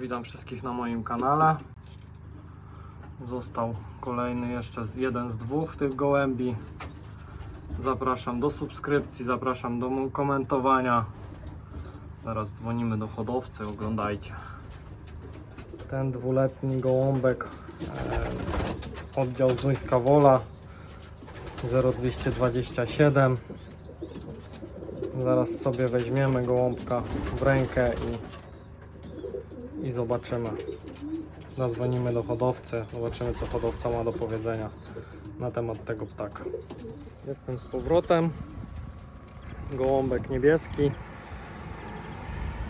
Witam wszystkich na moim kanale. Został kolejny jeszcze z- jeden z dwóch tych gołębi. Zapraszam do subskrypcji, zapraszam do komentowania. Zaraz dzwonimy do hodowcy, oglądajcie. Ten dwuletni gołąbek, e, oddział Zduńska Wola 0227. Zaraz sobie weźmiemy gołąbka w rękę i, i zobaczymy. Zadzwonimy do hodowcy, zobaczymy co hodowca ma do powiedzenia na temat tego ptaka. Jestem z powrotem. Gołąbek niebieski.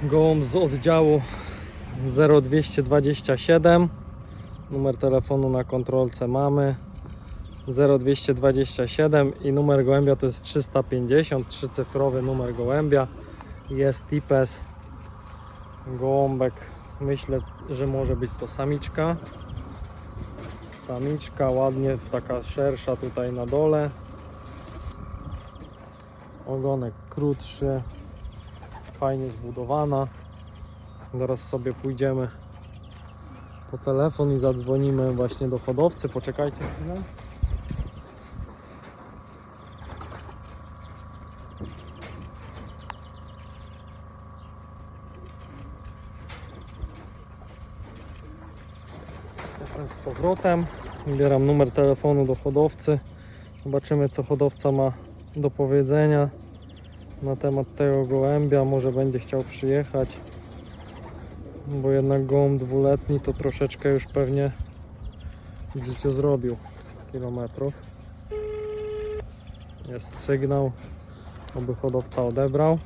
Gołąb z oddziału 0227. Numer telefonu na kontrolce mamy. 0227 i numer gołębia to jest 350, trzycyfrowy numer gołębia. Jest IPES. Gołąbek, myślę, że może być to samiczka. Samiczka, ładnie, taka szersza tutaj na dole. Ogonek krótszy, fajnie zbudowana. Zaraz sobie pójdziemy po telefon i zadzwonimy właśnie do hodowcy. Poczekajcie chwilę. Jestem z powrotem. Wybieram numer telefonu do hodowcy. Zobaczymy, co hodowca ma do powiedzenia na temat tego gołębia. Może będzie chciał przyjechać, bo jednak gołąb dwuletni to troszeczkę już pewnie w życiu zrobił kilometrów. Jest sygnał, aby hodowca odebrał.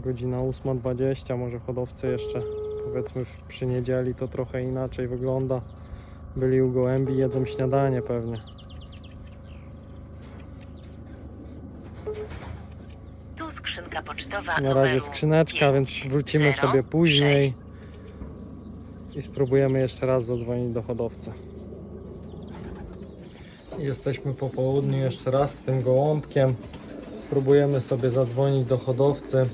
Godzina 8.20, może hodowcy jeszcze powiedzmy przy niedzieli to trochę inaczej wygląda. Byli u gołębi, jedzą śniadanie pewnie. Tu skrzynka pocztowa Na razie skrzyneczka, więc 5, wrócimy 0, sobie później 6. i spróbujemy jeszcze raz zadzwonić do hodowcy. Jesteśmy po południu jeszcze raz z tym gołąbkiem. Spróbujemy sobie zadzwonić do hodowcy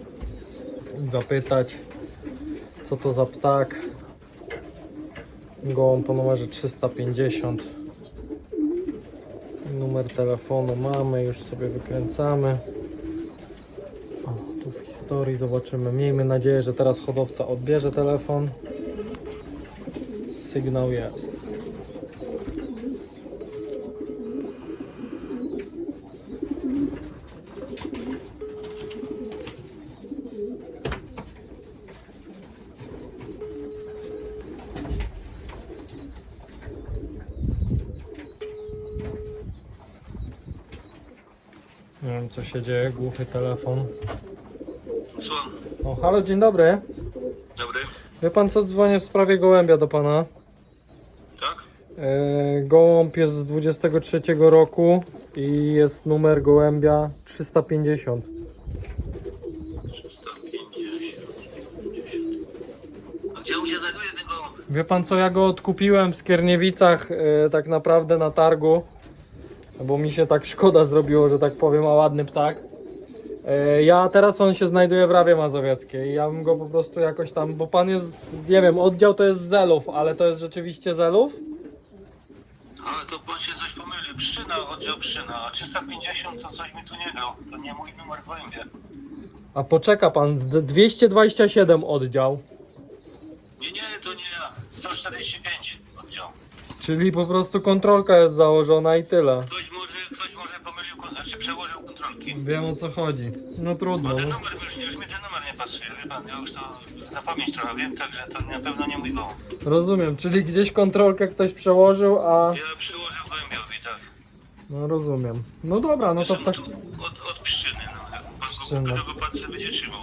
zapytać, co to za ptak. Gołąb o numerze 350. Numer telefonu mamy, już sobie wykręcamy. O, tu w historii zobaczymy. Miejmy nadzieję, że teraz hodowca odbierze telefon. Sygnał jest. Wiem co się dzieje, głuchy telefon. Słucham. O, halo, dzień dobry. Dobry. Wie pan co, dzwonię w sprawie gołębia do pana. Tak? E, gołąb jest z 23 roku i jest numer gołębia 350. 350. A gdzie on się znajduje tego? Wie pan co, ja go odkupiłem w Skierniewicach e, tak naprawdę na targu, bo mi się tak szkoda zrobiło, że tak powiem, a ładny ptak. E, ja teraz on się znajduje w Rawie Mazowieckiej. Ja bym go po prostu jakoś tam, bo pan jest, nie wiem, oddział to jest Zelów, ale to jest rzeczywiście Zelów? A to pan się coś pomylił. Pszczyna, oddział Pszczyna. A 350 to coś mi tu nie dał. To nie mój numer gołębia. A poczeka pan, z 227 oddział, Nie, nie, to nie ja. 145 oddział. Czyli po prostu kontrolka jest założona i tyle. Ktoś może, ktoś może pomylił, kon- znaczy przełożył kontrolki. Wiem o co chodzi. No trudno. Bo ten no. numer, już, już mi ten numer nie pasuje, wie pan. Ja już to na pamięć trochę wiem, także to na pewno nie mój gołąb. Rozumiem, czyli gdzieś kontrolkę ktoś przełożył, a... Ja przyłożył gołębiowi, tak. No rozumiem. No dobra, no to w tak... Od, od pszczyny, no. Jak pan go, pan sobie będzie trzymał.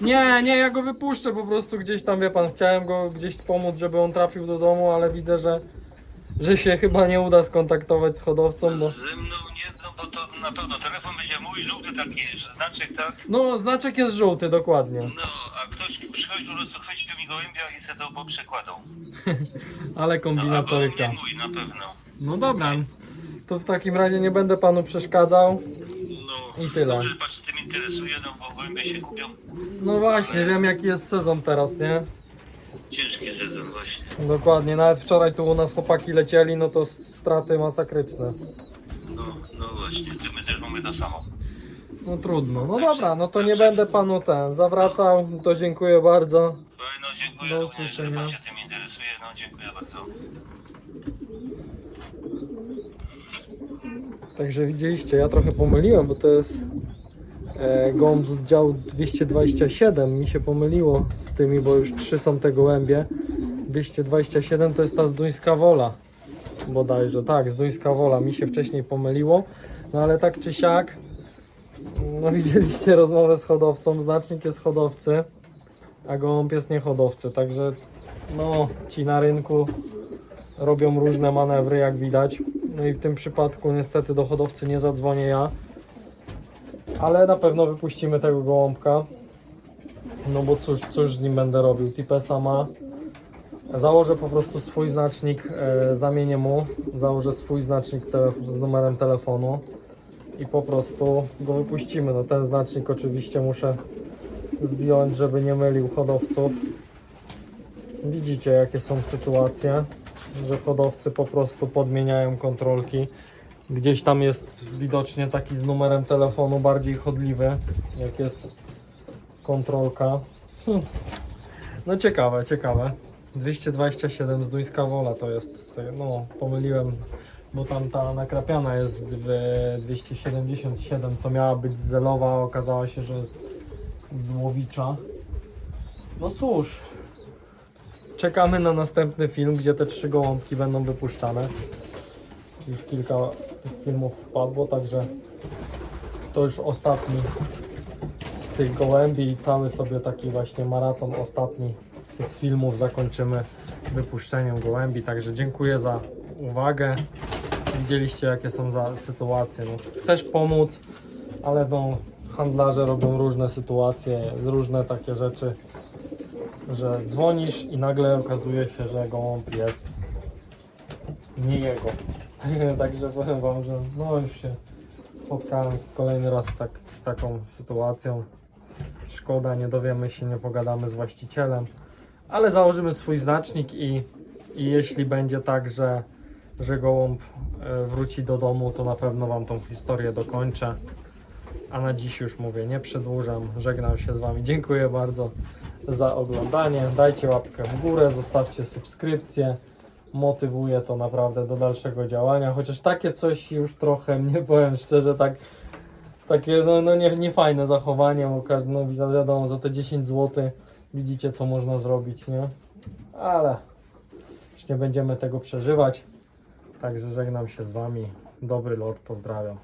Nie, nie, ja go wypuszczę po prostu gdzieś tam, wie pan, chciałem go gdzieś pomóc, żeby on trafił do domu, ale widzę, że, że się chyba nie uda skontaktować z hodowcą, bo... Ze mną nie, no bo to na pewno telefon będzie mój, żółty taki znaczek, tak? No, znaczek jest żółty, dokładnie. No, a ktoś przychodź po prostu, chwycił mi gołębia i se to poprzekładał. Ale No, a kombinatoryka. nie mój na pewno. No dobra, to w takim razie nie będę panu przeszkadzał. No, I tyle. Dobrze, patrz, tym interesuje, no bo gołębie się kupią. No właśnie, wiem jaki jest sezon teraz, nie? Ciężki sezon właśnie. Dokładnie, nawet wczoraj tu u nas chłopaki lecieli, no to straty masakryczne. No, no właśnie, to my też mamy to samo. No trudno. No dobra, no to nie będę panu ten zawracał, to dziękuję bardzo. No, dziękuję Do również, że usłyszenia. pan się tym interesuje, no dziękuję bardzo. Także widzieliście, ja trochę pomyliłem, bo to jest gołąb z oddziału 227. Mi się pomyliło z tymi, bo już trzy są te gołębie. 227 to jest ta zduńska wola. Bodajże, tak, zduńska wola. Mi się wcześniej pomyliło. No ale tak czy siak, no widzieliście rozmowę z hodowcą. Znacznik jest hodowcy, a gołąb jest niehodowcy. Także no, ci na rynku robią różne manewry, jak widać. No i w tym przypadku niestety do hodowcy nie zadzwonię ja. Ale na pewno wypuścimy tego gołąbka. No bo cóż, cóż z nim będę robił? Tipesa ma. Założę po prostu swój znacznik, e, zamienię mu. Założę swój znacznik z numerem telefonu i po prostu go wypuścimy. No ten znacznik oczywiście muszę zdjąć, żeby nie mylił hodowców. Widzicie jakie są sytuacje, że hodowcy po prostu podmieniają kontrolki. Gdzieś tam jest widocznie taki z numerem telefonu bardziej chodliwy, jak jest kontrolka. Hm. No ciekawe, ciekawe. 227 z Duńska Wola to jest, no pomyliłem, bo tam ta nakrapiana jest w 277, co miała być Zelowa, okazała się, że z Łowicza. No cóż, czekamy na następny film, gdzie te trzy gołąbki będą wypuszczane. Już kilka tych filmów wpadło, także to już ostatni z tych gołębi i cały sobie taki właśnie maraton ostatni tych filmów zakończymy wypuszczeniem gołębi. Także dziękuję za uwagę. Widzieliście jakie są za sytuacje. No, chcesz pomóc, ale no, handlarze robią różne sytuacje, różne takie rzeczy że dzwonisz i nagle okazuje się, że gołąb jest nie jego. Także powiem wam, że no już się spotkałem kolejny raz tak, z taką sytuacją. Szkoda, nie dowiemy się, nie pogadamy z właścicielem, ale założymy swój znacznik i, i jeśli będzie tak, że, że gołąb e, wróci do domu, to na pewno wam tą historię dokończę. A na dziś już mówię, nie przedłużam, żegnam się z Wami. Dziękuję bardzo za oglądanie. Dajcie łapkę w górę, zostawcie subskrypcję. Motywuje to naprawdę do dalszego działania. Chociaż takie coś już trochę mnie powiem szczerze, tak takie no, no nie, niefajne zachowanie, bo każdy, no wi- wiadomo, za te 10 zł widzicie co można zrobić, nie? Ale już nie będziemy tego przeżywać. Także żegnam się z Wami. Dobry lot, pozdrawiam.